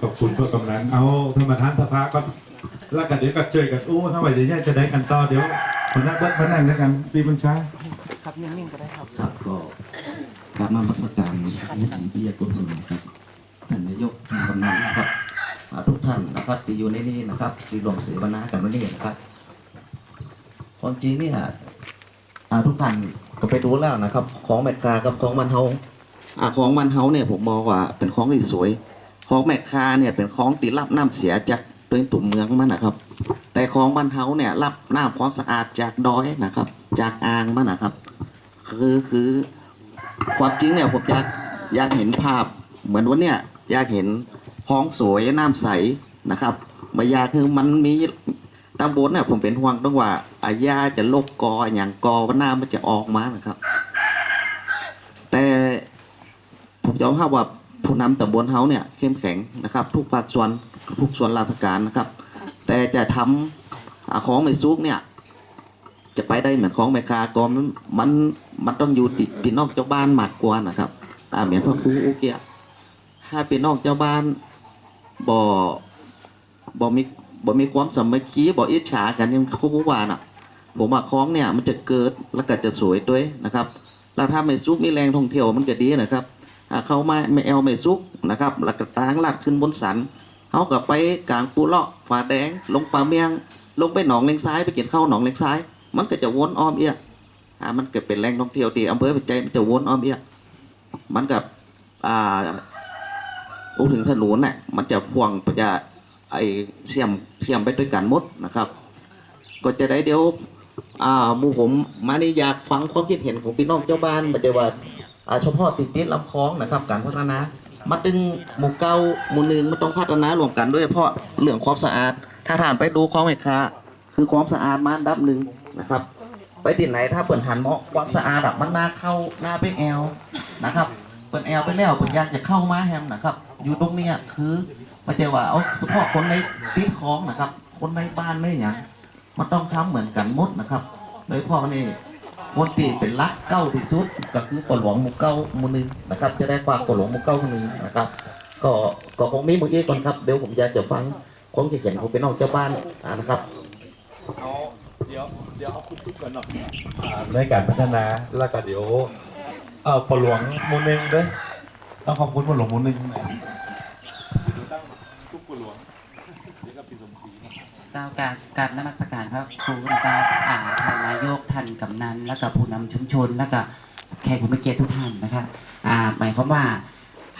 ขอบคุณเพื่อกำลังเอาธรรมทานสภาก็แล้วกันเดี๋ยวก็ช่วยกันอู้ถ้าไหวเดี๋ยวจะได้กันต่อเดี๋ยวคนนักเบิดมานั่งด้วยกันปีบัญชาครับนิ่งๆก็ได้ครับครับก็กราบนมัสการนิสิพิยกุศลครับท่านนายกกำนันนะครับอ่าทุกท่านนะครับที่อยู่ในนี้นะครับที่รวมเสวนากันวันนี้นะครับความจริงเนี่ยอ่าทุกท่านก็ไปดูแล้วนะครับ ของแมกคากับของมันเฮาอ่าของมันเฮาเนี่ยผมมองว่าเป็นของที่สวย ของแมกคาเนี่ยเป็นของที่รับน้ำเสียจากตัวตุ่มเมืองมันนะครับ แต่ของมันเฮาเนี่ยรับน้ำความสะอาดจากดอยนะครับ จากอ่างมันนะครับ คือคือความจริงเนี่ยผมอยากอยากเห็นภาพ เหมือนวันเนี่ยอยากเห็นห้องสวยน้ำใสนะครับไม่อยากคือมันมีตำบลเนี่ยผมเป็นห่วงต้องว่าอาญาจะลบกออย่างกอว่าน้ำมันจะออกมานะครับ แต่ผมยอมรับว่า ผู้นำตำบลเฮาเนี่ยเข้มแข็งนะครับ ทุกภาคส่วนทุกส่วนราชการนะครับ แต่จะทำอ่าของไม่ซุกเนี่ย จะไปได้เหมือนของแมคากอมนมันมันต้องอยู่ติดปีนอกเจ้าบ้านมากกว่านะครับตามเหมือนพระครูอุเกียถ้าปีนอกเจ้าบ้านบ่บ่มีบ่มีความสามัคคีบ่อิจฉากันอยังเขาบอกว่าน่ะผมว่าของเนี่ยมันจะเกิดแล้วก็จะสวยด้วยนะครับ แล้วถ้าไม่ซุกมีแรงท่องเที่ยวมันก็ดีนะครับอ่า เขามาไม่แอลไม่ซุกนะครับแล้วก็ตางลัดขึ้นบนสันเขาก็ไปกลางปูเลาะฝาแดง ลงป่าเมียง ลงไปหนองเลงซ้ายไปเกินเข้าหนองเลงซ้าย มันก็จะวนอ้อมเอี้ยอ่ามันเก็เป็นแหล่งท่องเที่ยวที่อำเภอปัจจัยมันจะวนอ้อมเอี้ยมันกับอ่าพูดถึงถนนน่ะมันจะพ่วงไปจะไอเสียมเสียมไปด้วยกันหมดนะครับ ก็จะได้เดี๋ยวอ่ามูผมมานี่อยากฟังความคิดเห็นของพี่น้องเจ้าบ้านปัจจัยว่าอ่า เฉพาะติดติดลำคลองนะครับ การพัฒนามาตึงหมู่เก้าหมู่หนึ่งมันต้องพัฒนารวมกันด้วยเพราะเรื่องความสะอาด ถ้าท่านไปดูของแม่ค้าคือความสะอาดมาอันดับหนึ่งนะครับ ไปที่ไหนถ้าเปิดหันมองความสะอาดอะมันน่าเข้าหน้าไปแอลนะครับเปิดแอลไปแล้วเปิดยากจะเข้ามาแฮมนะครับ อยู่ตรงเนี้ยคือไม่ใช่ว่าเอาเฉพาะคนในติดของนะครับ คนในบ้านไม่อย่างมันต้องทำเหมือนกันหมดนะครับ โดยพาะนี่ คนที่เป็นรักเก้าที่สุดก็คือปหลวงหมู่เก้าหมู่หนึ่งนะครับ จะได้ฝากปหลวงหมู่เก้าคนหนึ่งนะครับ ก็ก็คงมีมือเอกก่อนครับเดี๋ยวผมอยากจะฟังความคิดเห็นของพี่น้องเจ้าบ้านนะครับเอาเดี๋ยวเดี๋ยวเอาคุณทุกก่อนเนาะอ่าในการพัฒนาแล้วก็เดี๋ยวเออปหลวงหมูลหนึงด้วยต้องขอบคุณปหลวงหมูลหนึงนะเดี๋ยวตั้งทุกปหลวงเดี๋ยวก็ปีสมศรีนะ เจ้าการการนมัสการพระครูเจ้าอ่าท่านนายกท่านกำนัน แล้วก็ผู้นำชุมชน แล้วก็แขกผู้มีเกียรติทุกท่านนะครับอ่าหมายความว่า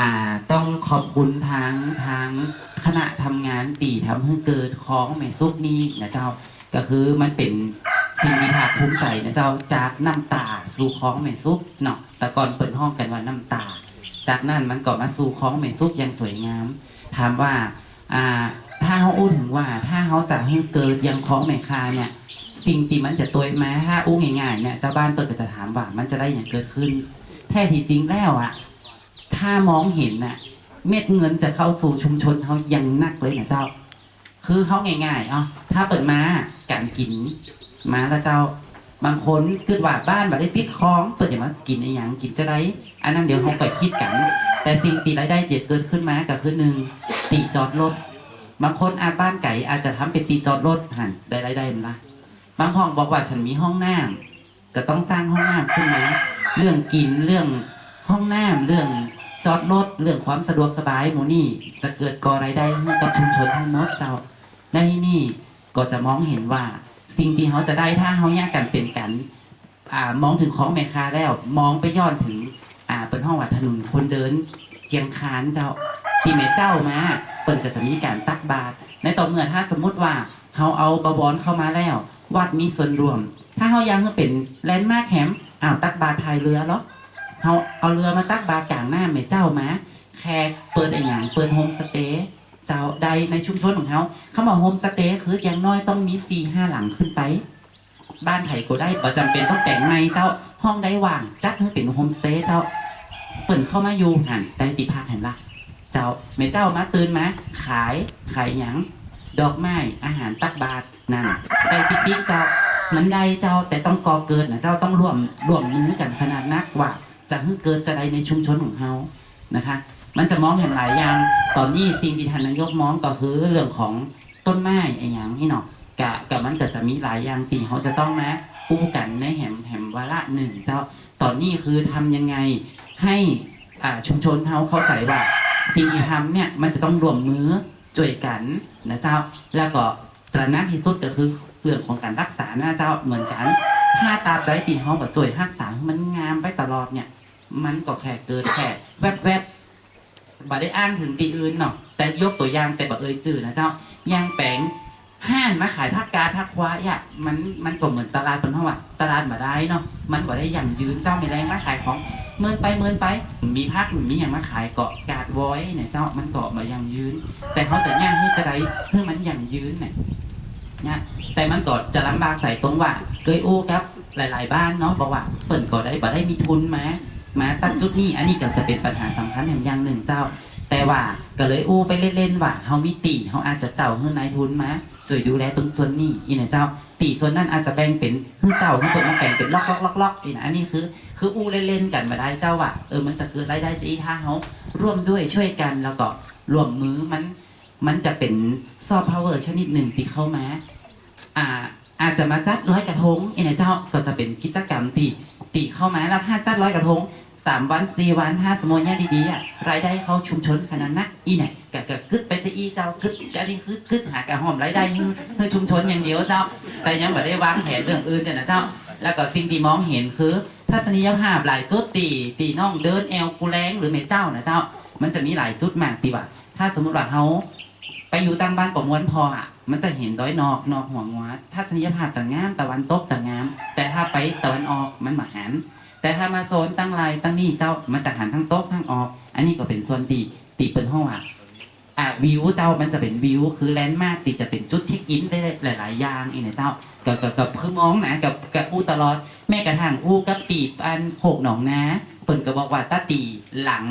อ่าต้องขอบคุณทางทางคณะทำงานตีทำให้เกิดของแม่ซุกนี้นะเจ้าก็คือมันเป็นสิ่งที่ภาคภูมิใจนะเจ้าจากน้ำตาสู่ของแม่ซุกเนาะแต่ก่อนเปิดห้องกันว่าน้ำตา จากนั้นมันก็มาสู่ของแม่ซุกอย่างสวยงามถามว่าอ่า ถ้าเขาอู้ถึงว่า ถ้าเขาจะให้เกิดยังของแม่คาเนี่ย สิ่งที่มันจะตัวมาถ้าอู้ง่ายๆเนี่ยเจ้าบ้านเปิดก็จะถามว่ามันจะได้อย่างเกิดขึ้น แท้ที่จริงแล้วอะถ้ามองเห็นน่ะเม็ดเงินจะเข้าสู่ชุมชนเขายังนักเลยเนี่ยเจ้า คือเขาง่ายๆอะถ้าเปิดมาการกินมาแล้วเจ้าบางคนคิดว่าบ้านแบบได้ปิดคลองเปิดอย่างมากินอะไรอย่างกินจะได้อันนั้นเดี๋ยวเขาไปคิดกัน แต่สิ่งที่รายได้เจ็บเกิดขึ้นมาก็คือหนึ่งตีจอดรถ บางคนอาบ้านไก่อาจจะทำเป็นตีจอดรถหันได้รายได้มั้ละบางห้องบอกว่าฉันมีห้องน้ำก็ต้องสร้างห้องน้ำขึ้นมาเรื่องกินเรื่องห้องน้ำเรื่องจอดรถเรื่องความสะดวกสบายหมูนี่ จะเกิดก่อรายได้ให้กับชุมชนทั้งหมดเจ้าและที่นี่ก็จะมองเห็นว่า สิ่งที่เขาจะได้ถ้าเขาแยกกันเป็นกันอ่ามองถึงของแม่ค้าแล้ว มองไปย้อนถึงอ่าเป็นห้องวัดถนนคนเดินเจียงคานเจ้า ปีแม่เจ้ามาเปิดก็จะมีการตักบาตรในต่อเมื่อถ้าสมมุติว่าเขาเอาบวรเข้ามาแล้ว วัดมีส่วนรวม ถ้าเขายังเป็นแลนด์มาร์คแฮมอ้าวตักบาตรพายเรือเหรอเขาเอาเรือมาตักบาตรกลางหน้าแม่เจ้ามาแขกเปิดอย่างเปิดโฮมสเตย์เจ้าใดในชุมชนของเขาเขาบอกโฮมสเตย์คืออย่างน้อยต้องมีสี่ห้าหลังขึ้นไป บ้านไผ่ก็ได้ประจำเป็นต้องแต่งในเจ้าห้องได้ว่างจัดให้เป็นโฮมสเตย์เจ้าเปิดเข้ามาอยู่หันได้ติภาคเห็นละ เจ้าแม่เจ้ามาตื่นมาขายขายหยังดอกไม้อาหารตักบาตรนั่นได้ติ๊กเจ้ามันได้เจ้าแต่ต้องก่อเกิดนะเจ้าต้องร่วมร่วมมือกันขนาดนักว่าจะให้เกิดจะได้ในชุมชนของเฮานะคะ มันจะมองเห็นหลายอย่างตอนนี้สิ่งที่ท่านนายกมองก็คือเรื่องของต้นไม้ไอ้อย่างนี่เนาะกะกับมันก็จะมีหลายอย่างที่เขาจะต้องมาปูกันในแหมแหมวาระหนึ่งเจ้าตอนนี้คือทำยังไงให้อ่าชุมชนเขาเข้าใจว่า สิ่งที่ทำเนี่ยมันจะต้องรวมมือช่วยกันนะเจ้า แล้วก็ตระหนักที่สุดก็คือเรื่องของการรักษานะเจ้าเหมือนกัน ถ้าตาบดที่เขาแบบช่วยรักษามันงามไปตลอดเนี่ย มันก็แค่เกิดแค่แวบๆบ่ได้อ้างถึงปีอื่นเนาะแต่ยกตัวอย่างแต่บ่เอ่ยจื่อนะเจ้าย่างแปงห้านมาขายผักกาดผักควายอะมันมันก็เหมือนตลาดเป็นห้องว่าตลาดบ่ได้เนาะมันบ่ได้อย่างยืนเจ้าไม่ได้มาขายของ เมินไปเมินไป มีพักมีอย่างมาขายเกาะกาดไว้เนี่ยเจ้ามันเกาะมาย่างยืน แต่เขาจะย่างให้จะได้เพื่อมันอย่างยืนเนี่ยนี่ยแต่มันก็จะลำบากใจตรงว่าเคยอู้ครับ หลาย ๆ บ้านเนาะบอกว่าเปิ่นก็ได้บ่ได้มีทุนมามาตั้งจุดนี้ อันนี้ก็จะเป็นปัญหาสำคัญแห่งอย่างหนึ่งเจ้า แต่ว่าก็เลยอู้ไปเล่นๆว่าเฮามีตีเฮาอาจจะเจ้าเฮือนายทุนมาช่วยดูแลตรงส่วนนี้อีนะเจ้า ตีส่วนนั้นอาจจะแบ่งเป็นคือเจ้าคือคนมาแบ่งเป็นล็อกๆๆๆอีนะอันนี้คือ คืออู้เล่นๆกันมาได้เจ้าว่าเออมันจะเกิดรายได้จะอีถ้าเฮาร่วมด้วยช่วยกันแล้วก็รวมมือมันมันจะเป็นซอฟต์พาวเวอร์ชนิดหนึ่งที่เข้ามาอ่าอาจจะมาจัดร้อยกระทงอีนเจ้าก็จะเป็นกิจกรรมตีตีเข้ามาแล้วถ้าจัดร้อยกระทง สามวันสี่วันถ้าสมมติเนี่ยดีๆอะรายได้เขาชุมชนขนาดนักอีเนี่ยกะกะกึดไปจะอีเจ้ากึดกะนี่คือกึดหากะหอมรายได้ฮือฮือชุมชนอย่างเดียวเจ้า แต่ยังไม่ได้วางแผนเรื่องอื่นเนี่ยนะเจ้า แล้วก็สิ่งที่มองเห็นคือทัศนียภาพหลายจุดตีตีน้องเดินแอลกูแรงหรือเมเจ้านะเจ้า มันจะมีหลายจุดมากตีว่า ถ้าสมมติว่าเขาไปอยู่ตั้งบ้านประมวลพออะมันจะเห็นด้อยนอกนอกหัวงัวทัศนียภาพจะงามตะวันตกจะงาม แต่ถ้าไปตะวันออกมันหมาหัน แต่ถ้ามาโซนตั้งลายตั้งนี่เจ้ามันจะหันทั้งโตกทั้งออก อันนี้ก็เป็นส่วนตีตีเป็นห้องอะอะวิวเจ้ามันจะเป็นวิวคือแลนด์มาร์กตีจะเป็นจุดเช็คอินได้หลาย ๆ อย่างอีกนะเจ้ากับกับกับเพื่อมองนะกับกับอู้ตลอด แม่กระทั่งอู้กับปีบอันโขกหนองนะเปิ่นก็บอกว่าตาตีหลัง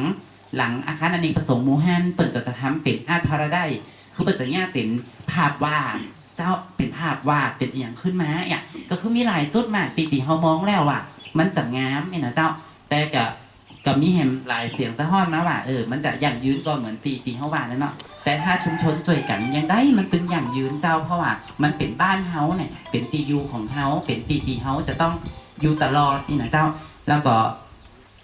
หลังอาคารอเนกประสงค์มูฮันเปิ่นก็จะทำเป็นอาร์ตพาราไดคือเปิ่นจะแยเป็นภาพวาดเจ้าเป็นภาพวาดเป็นอย่างขึ้นมาอะก็คือมีหลายจุดมากตีตีเฮามองแล้วอะ มันจะงามเนี่ยนะเจ้า แต่ก็ก็มีแฮมหลายเสียงสะท้อนมาว่าเออมันจะยั่งยืนก็เหมือนตีตีเฮาว่านั่นเนาะแต่ถ้าชุมชนช่วยกันยังได้มันตึงยั่งยืนเจ้าเพราะว่ามันเป็นบ้านเฮาเนี่ยเป็นตียูของเฮาเป็นตีตีเฮาจะต้องอยู่ตลอดนี่นะเจ้า แล้วก็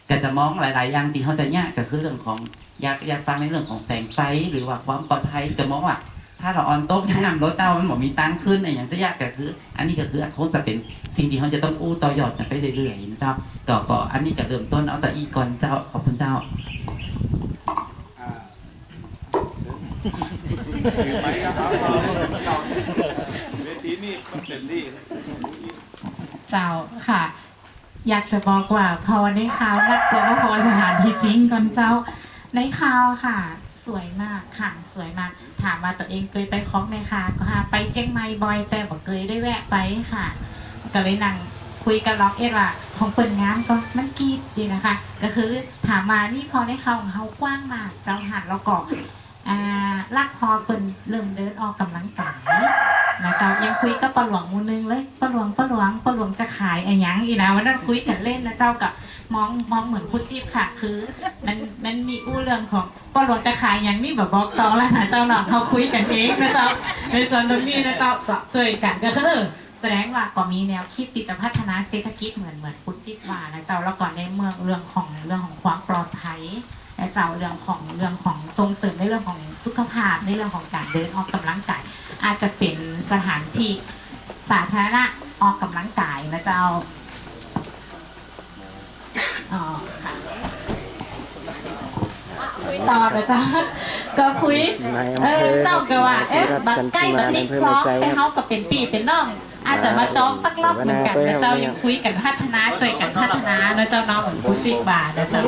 ก็จะมองหลาย ๆ อย่างที่เขาจะยากก็คือเรื่องของอยากอยากฟังในเรื่องของแสงไฟหรือว่าความปลอดภัยก็มองว่า ถ้าเราออนโต๊ะน้ำรถเจ้ามันหมอมีตังค์ขึ้นอะไรอย่างจะยากก็คือ อันนี้ก็คือเขาจะเป็นสิ่งที่เขาจะต้องอู้ต่อยอดกันไปเรื่อยๆนะเจ้าก็ก็อันนี้ก็เริ่มต้นเอาแต่อีก่อนเจ้าขอบคุณเจ้าเวทีนี่มันเป็นที่เจ้าค่ะ อยากจะบอกว่าพอในข่าวนักกว่าพอสถานที่จริงก่อนเจ้าในข่าวค่ะ สวยมากค่ะสวยมาก ถามมาตัวเองเคยไปคล้องไหมคะก็ค่ะ ไปเจียงใหม่บ่อยแต่บอกเคยได้แวะไปค่ะ ก็เลยนั่งคุยกับล็อกเอ็ดว่าของเปิดงานก็มันกรีดดีนะคะ ก็คือถามมานี่พอได้เข้าของเขากว้างมากเจ้าหันแล้วก็ อ่าลักพอเปินเริ่มเดินออกกำลังกายนะเจ้ายังคุยกับปลาหลวงมูนึงเลยปลาหลวงปลาหลวงปลาหลวงจะขายอะไรยังอีนะวันนั้นคุยกันเล่นนะเจ้ากับมองมองเหมือนคุณจิ๊บค่ะ คือ มันมันมีอู้เรื่องของปลาหลวงจะขายยังมีแบบบอกต่อแล้วนะเจ้าหนอเขาคุยกันเองนะเจ้าในส่วนตรงนี้นะเจ้าก็เจอกันก็คือแสดงว่าก็มีแนวคิดที่จะพัฒนาเศรษฐกิจเหมือนเหมือนคุณจิ๊บว่านะเจ้าแล้วก็ในเมืองเรื่องของเรื่องของความปลอดภัย และเจ้าเรื่องของเรื่องของส่งเสริมในเรื่องของสุขภาพในเรื่องของการเดินออกกำลังกาย อาจจะเป็นสถานที่สาธารณะออกกำลังกายนะเจ้าอ๋อค่ะคุยต่อนะเจ้าก็คุยนายเออำเภออเต้าก็ว่าเอ๊ะรัฐบัดจันใกล้ทิบัมาดในนี้อำเภอคล้แม่องใจแต่ครับเฮาก็เป็นปีเป็นน้อง อาจจะมาจองสักรอบเหมือนกันนะเจ้ายังคุยกันพัฒนาจอยกันพัฒนานะเจ้าน้องเหมือนคุจิกบานะเจ้า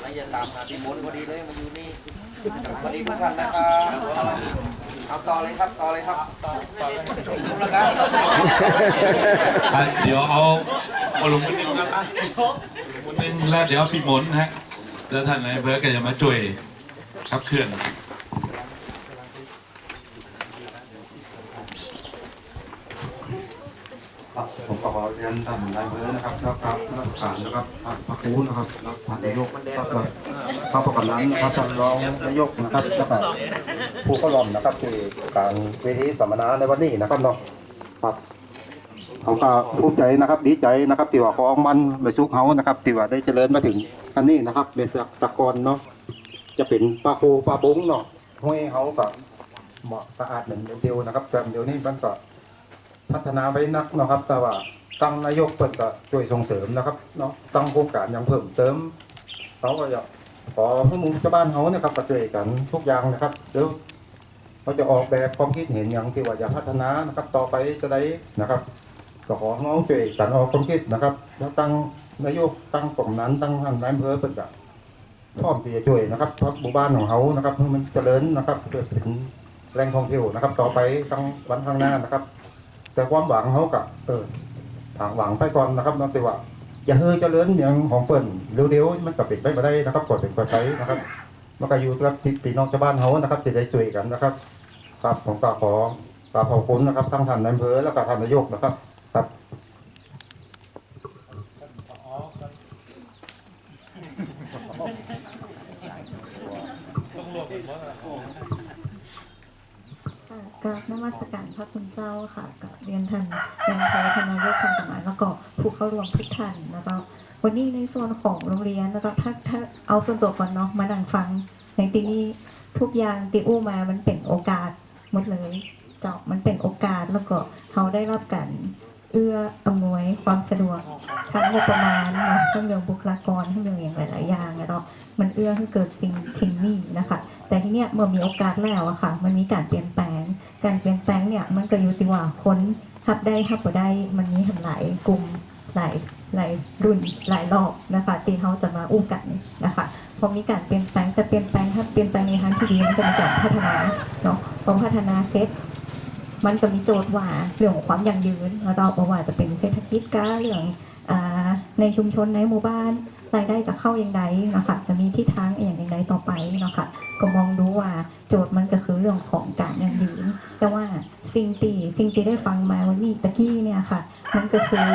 ไม่จะตามหาที่มนพอดีเลยมาอยู่นี่พอดีทุกท่านนะครับเอาต่อเลยครับต่อเลยครับดูแล้วครับเดี๋ยวเอาเอาลงมือนึงครับ มือนึงแล้วเดี๋ยวปีหมนนะฮะแล้วท่านนายอำเภอก็จะมาช่วยครับเคลื่อน ครับผมขอเรียนท่านนายอำเภอนะครับแล้วครับนักข่านะครับท่านพระครูนะครับแล้วท่านนายกแล้วก็ข้าพเจ้านั้นครับท่านรองนายกนะครับแล้วก็ผู้เข้าร่วมนะครับที่การเวทีสัมมนาในวันนี้นะครับเนาะครับ เขาก็ภูมิใจนะครับดีใจนะครับที่ว่าของมันไปซุกเฮานะครับที่ว่าได้เจริญมาถึงอันนี้นะครับเป็นตะกอนเนาะจะเป็นปลาโคปลาบงเนาะห้วยเฮาก็เหมาะสะอาดเหมือนเดียวนะครับแต่เดี๋ยวนี้มันก็พัฒนาไว้นักนะครับ แต่ว่าตั้งนายกเปิดก็ช่วยส่งเสริมนะครับเนาะตั้งโครงการอย่างเพิ่มเติมเขาก็อยากขอให้มุงชาวบ้านเขานะครับก็ช่วยกันทุกอย่างนะครับเดี๋ยวเขาจะออกแบบความคิดเห็นอย่างที่ว่าอยากพัฒนานะครับ ต่อไปจะได้นะครับ ก็ขอให้เขาช่วยกันออกความคิดนะครับ แล้วตั้งนายกตั้งกลุ่มนั้นตั้งทางนายอำเภอเปิดก็พร้อมที่จะช่วยนะครับเพราะหมู่บ้านของเขานะครับให้มันเจริญนะครับเพื่อเป็นแหล่งท่องเที่ยวนะครับ ต่อไปตั้งวันข้างหน้านะครับ แต่ความหวังเขากับเออทางหวังไปก่อนนะครับนอกจากว่าอย่าเฮ้ยเจริญอย่างของเปิ่นเร็วๆมันก็เป็นไปไม่ได้นะครับกดเป็นไปไปนะครับมันก็อยู่กับที่พี่น้องชาวบ้านเขานะครับจะได้ช่วยกันนะครับครับผมก็ขอกราบขอบคุณนะครับทั้งท่านนายอำเภอแล้วก็ท่านนายกนะครับ ครับกราบนมัสการพระคุณเจ้าค่ะกับเรียนท่านเรียนพระธนายกทางสมานแล้วก็ผู้เข้าร่วมทุกท่านแล้วก็วันนี้ในส่วนของโรงเรียนแล้วก็ถ้าถ้าเอาส่วนตัวก่อนเนาะมานั่งฟัง ในที่นี้ทุกอย่างที่อู้มามันเป็นโอกาสหมดเลยเจ้ามันเป็นโอกาสแล้วก็เขาได้รับการ อื้ออำนวยความสะดวกทั้งงบประมาณนะทั้งเรื่องบุคลากรทั้งเรื่องอย่างหลายๆอย่างแล้วก็มันเอื้อให้เกิดสิ่งสิ่งนี้นะคะ แต่ทีเนี้ยเมื่อมีโอกาสแล้วอะค่ะ มันมีการเปลี่ยนแปลง การเปลี่ยนแปลงเนี่ยมันก็อยู่ที่ว่าคนทับได้ทับบ่ได้มันมีหลายกลุ่มหลายหลายรุ่นหลายรอบนะคะที่เขาจะมาอู้กันนะคะพอมีการเปลี่ยนแปลงแต่เปลี่ยนแปลงถ้าเปลี่ยนแปลงในทางที่ดีมันก็มีการพัฒนาเนาะพอพัฒนาเสร็จ มันก็มีโจทย์ว่าเรื่องของความยั่งยืนแล้วก็บอกว่าจะเป็นเศรษฐกิจก้าเรื่องอในชุมชนในหมู่บ้านรายได้จะเข้าอย่างไรนะคะจะมีทิศทางอย่างย่างไรต่อไปเนาะค่ะก็มองดูว่าโจทย์มันก็คือเรื่องของการยั่งยืน แต่ว่าสิ่งตีสิ่งที่ได้ฟังมาวันนี้ตะกี้เนี่ยค่ะ มันก็คือ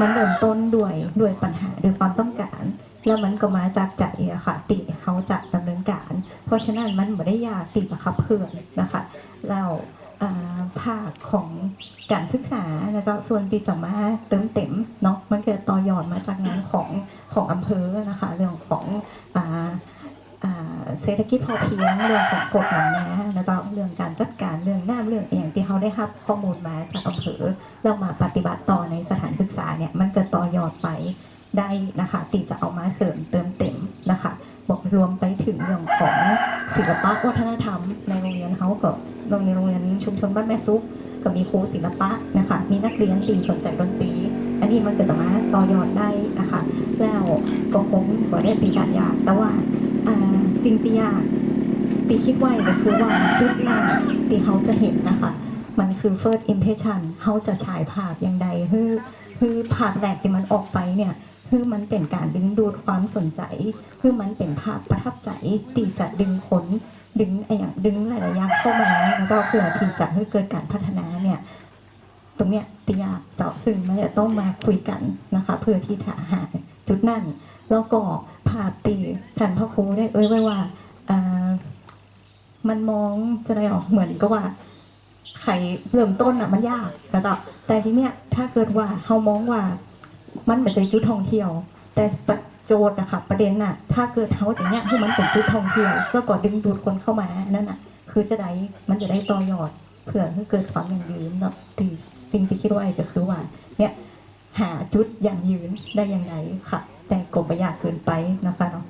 มันเริ่มต้นด้วยด้วยปัญหาด้วยความต้องการ แล้วมันก็มาจากใจอะค่ะติเขาจะดำเนินการ เพราะฉะนั้นมันไม่ได้ยากติดประคับเพื่อนนะคะ ภาคของการศึกษานะเจ๊ะส่วนที่จะมาเติมเต็มเนาะมันเกิดต่อยอดมาจากงานของของอำเภอนะคะ เรื่องของเศรษฐกิจพอเพียงเรื่องของกฎหมายนะนะเจ๊ะเรื่องการจัดการเรื่องหน้าเรื่องอย่างที่เขาได้รับข้อมูลมาจากอำเภอแล้วมาปฏิบัติต่อในสถานศึกษาเนี่ยมันเกิดต่อยอดไปได้นะคะติจะเอามาเสริมเติมเต็มนะคะบอกรวมไปถึงเรื่องของศิลปะวัฒนธรรม รงเรียนเขาก็โรงเรียนโรงเรียนชุมชนบ้านแม่ซุกก็มีครูศิลปะนะคะมีนักเรียนตีสนใจดนตรีอันนี้มันก็จะมาต่อยอดได้นะคะ แล้วก็คงบ่ได้ปีการยากแต่ว่าสิ่งที่ยากตีคิดไว้ก็คือว่าจุดแรกที่เขาจะเห็นนะคะ มันคือ first impression เขาจะฉายภาพอย่างใดคือคือภาพแรกที่มันออกไปเนี่ยคือมันเป็นการดึงดูดความสนใจ คือมันเป็นภาพประทับใจที่จะดึงคน ดึงไอ้อย่างดึงหลายๆอย่างเข้ามาแล้วก็เพื่อที่จะให้เกิดการพัฒนาเนี่ยตรงเนี้ยติยากเจาะซึ่งมันจะต้องมาคุยกันนะคะ เพื่อที่จะหาจุดนั่นแล้วก็ภาพตีท่านพ่อครูได้เอ่ยไว้ว่าามันมองจะได้ออกเหมือนก็ว่าไข่เริ่มต้นอะ มันยากแล้วก็แต่ทีเนี้ยถ้าเกิดว่าเขามองว่ามันเป็นจุดท่องเที่ยว แต่ โจทย์นะคะประเด็นน่ะ ถ้าเกิดเขาอย่างเนี้ยคือมันเป็นจุดท่องเที่ยวแล้วก็ดึงดูดคนเข้ามานั่นน่ะ คือจะได้มันจะได้ต่อยอดเพื่อให้เกิดความยั่งยืนเนาะที่สิ่งที่คิดไว้ก็คือว่า เนี่ยหาจุดยั่งยืนได้อย่างไรค่ะ แต่กบประหยัดเกินไปนะคะเนาะ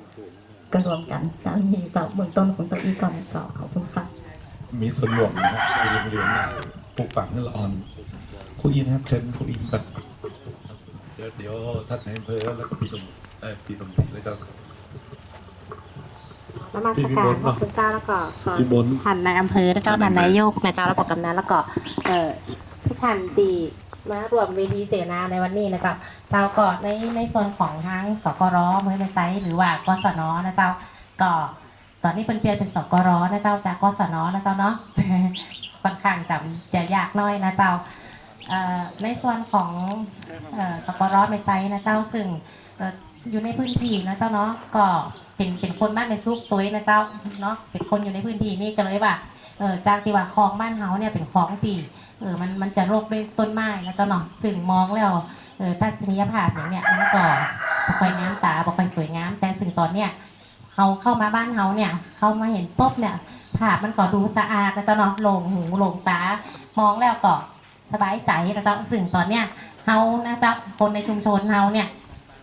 ก็รวมกันแล้วมีแบบเบื้องต้นของตัวอีก่อนก็ขอบคุณค่ะมีส่วนรวมนะครับในโรงเรียนเนี่ยปลูกฝังนั่นละอ่อนครูอินครับเชิญครูอินก่อนเดี๋ยวเดี๋ยวท่านนายอำเภอแล้วก็พี่ตรง เออพี่ตรงพี่แล้วก็ นมัสการพระคุณเจ้าแล้วก็ขอจิบน ท่านนายอำเภอและเจ้านายนายกนายเจ้าและปกกำนันแล้วก็เอ่อทุกท่านดีมารวมเวทีเสนาในวันนี้นะเจ้าเจ้าก็ในในส่วนของทั้งสกรเมื่อใจหรือว่ากศนนะเจ้าก็ตอนนี้เป็นเปลี่ยนเป็นสกรนะเจ้าจากกศนนะเจ้าเนาะ ค่อนข้างจำจะยากน้อยนะเจ้าเอ่อในส่วนของเอ่อสปอรอเมใจนะเจ้าซึ่ง เอ่อยู่ในพื้นที่นะเจ้าเนาะก็เป็นเป็นคนบ้านในซุกตัวเองนะเจ้าเนาะเป็นคนอยู่ในพื้นที่นี่ก็เลยว่าเออจากที่ว่าคลองบ้านเฮาเนี่ยเป็นคลองตีเออมันมันจะรกด้วยต้นไม้นะเจ้าเนาะซึ่งมองแล้วเออทัศนียภาพอย่างเนี้ยมันก็บ่ค่อยงามตาบ่ค่อยสวยงาม แต่ซึ่งตอนเนี้ยเขาเข้ามาบ้านเฮาเนี่ยเข้ามาเห็นปุ๊บเนี่ยภาพมันก็ดูสะอาดนะเจ้าเนาะลงหูลงตามองแล้วก็สบายใจนะเจ้าซึ่งตอนเนี้ยเฮานะเจ้าคนในชุมชนเฮาเนี่ย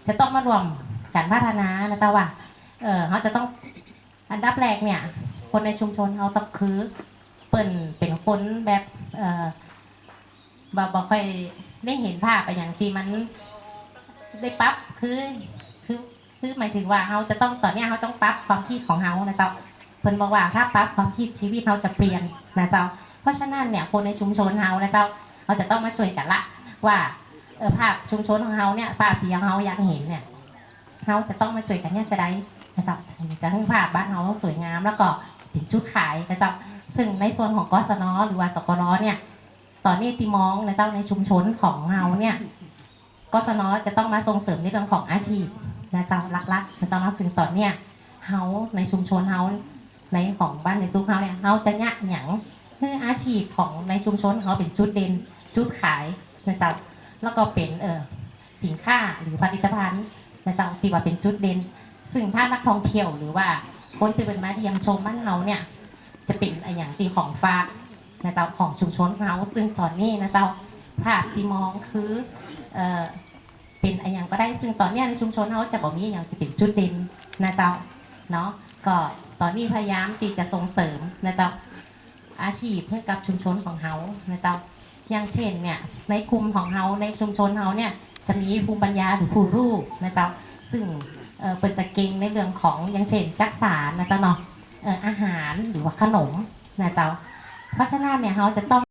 จะต้องมารวมการพัฒนานะเจ้าว่าเออเขาจะต้องอันดับแรกเนี่ย คนในชุมชนเฮาต้องคือเปิ่นเป็นคนแบบเออบ่บ่ค่อยได้เห็นภาพไปอย่างที่มันได้ปรับคือคือคือหมายถึงว่าเฮาจะต้องตอนนี้เฮาต้องปรับความคิดของเฮานะเจ้าเพิ่นบอกว่าถ้าปรับความคิดชีวิตเฮาจะเปลี่ยนนะเจ้า เพราะฉะนั้นเนี่ยคนในชุมชนเฮานะเจ้าเราจะต้องมาช่วยกันละว่า ภาพชุมชนของเฮาเนี่ยภาพที่เฮาอยากเห็นเนี่ยเฮาจะต้องมาช่วยกันเนี่ยจะได้นะจ้าจะให้ภาพบ้านเฮาสวยงาม แล้วก็เป็นจุดขายนะเจ้าซึ่งในส่วนของกศนหรือว่าสกรเนี่ย ตอนนี้ตีมองนะเจ้าในชุมชนของเฮาเนี่ยกศนจะต้องมาส่งเสริมในเรื่องของอาชีพนะเจ้าหลักๆนะเจ้ามาซึ่งตอนเนี่ยเฮาในชุมชนเฮาในของบ้านในซุกเฮาเนี่ยเฮาจะยะหยังคืออาชีพของในชุมชนเขาเป็นจุดเด่นจุดขายนะเจ๊ะ แล้วก็เป็นเออสินค้าหรือผลิตภัณฑ์นะจ๊ะที่ว่าเป็นจุดเด่นซึ่งถ้านักท่องเที่ยวหรือว่าคนที่เป็นมาเยี่ยมชมบ้านเฮาเนี่ยจะเป็นอนอย่างตีของฝานะเจ๊ะของชุมชนเฮาซึ่งตอนนี้นะเจ๊ะภาพที่มองคือเออเป็นอนอย่างก็ได้ซึ่งตอนนี้ในชุมชนเฮาจะบอกมีอย่างที่เป็นจุดเด่นนะเจ๊ะเนาะก็ตอนนี้พยายามที่จะส่งเสริมนะเจ๊ะอาชีพให้กับชุมชนของเฮานะเจ้า อย่างเช่นเนี่ยในกลุ่มของเฮาในชุมชนเฮาเนี่ยจะมีภูมิปัญญาหรือผู้รู้นะเจ้าซึ่งเปิดจะเก่งในเรื่องของอย่างเช่นจักสารนะเจ้าเนาะอออาหารหรือว่าขนมนะเจ้าเพราะฉะนั้นเนี่ยเฮาจะต้อง